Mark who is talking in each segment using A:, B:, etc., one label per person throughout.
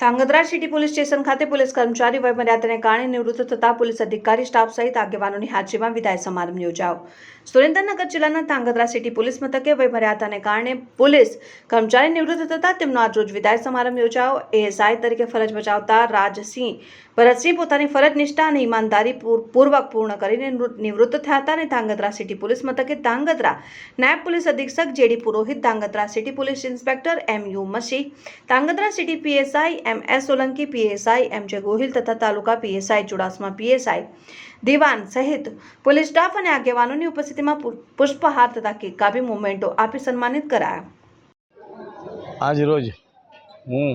A: Dhrangadhra city police station ખાતે police કર્મચારી વયમર્યાદાને કારણે નિવૃત્ત થતા પોલીસ અધિકારી, સ્ટાફ સહિત આગેવાનોની હાજરીમાં વિદાય સમારંભ યોજાયો. સુરેન્દ્રનગર જિલ્લાના ધાંગધ્રા સિટી પોલીસ મથકે વયમર્યાદાને કારણે પોલીસ કર્મચારી નિવૃત્ત થતા તેમનો આજરોજ વિદાય સમારંભ યોજાયો. એએસઆઈ તરીકે ફરજ બજાવતા રાજસિંહ ભરતસિંહ પોતાની ફરજ, નિષ્ઠા અને ઈમાનદારી પૂર- પૂર્વક પૂર્ણ કરીને નિવૃત્ત થયા હતા અને ધાંગધ્રા સિટી પોલીસ મથકે ધાંગધ્રા નાયબ પોલીસ અધિક્ષક J D Purohit Dhrangadhra city police inspector M U Masi Dhrangadhra city PSI M S Solanki PSI M J Gohil તથા તાલુકા પીએસઆઈ ચુડાસમા પીએસઆઈ દિવાન સહિત પોલીસ સ્ટાફ અને આગેવાનોની ઉપસ્થિતિમાં પુષ્પહાર તથા કેક કાપી મોમેન્ટો આપી સન્માનિત કરાયા
B: આજ રોજ હું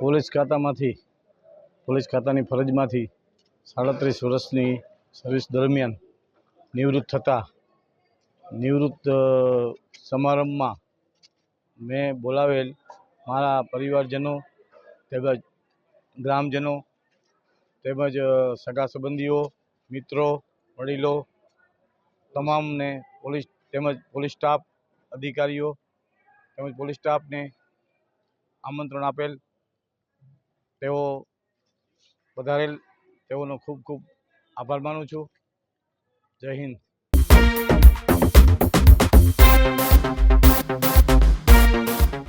B: પોલીસ ખાતામાંથી પોલીસ ખાતાની ફરજમાંથી સાડત્રીસ વર્ષની સર્વિસ દરમિયાન નિવૃત્ત થતા નિવૃત્ત સમારંભમાં મેં બોલાવેલ મારા પરિવારજનો તેમજ ગ્રામજનો, તેમજ સગા સંબંધીઓ, મિત્રો, વડીલો, તમામને પોલીસ, તેમજ પોલીસ સ્ટાફ, અધિકારીઓ, તેમજ પોલીસ સ્ટાફને આમંત્રણ આપેલ. તેઓ વધારેલ તેઓનો ખૂબ ખૂબ આભાર માનું છું. જય હિન્દ.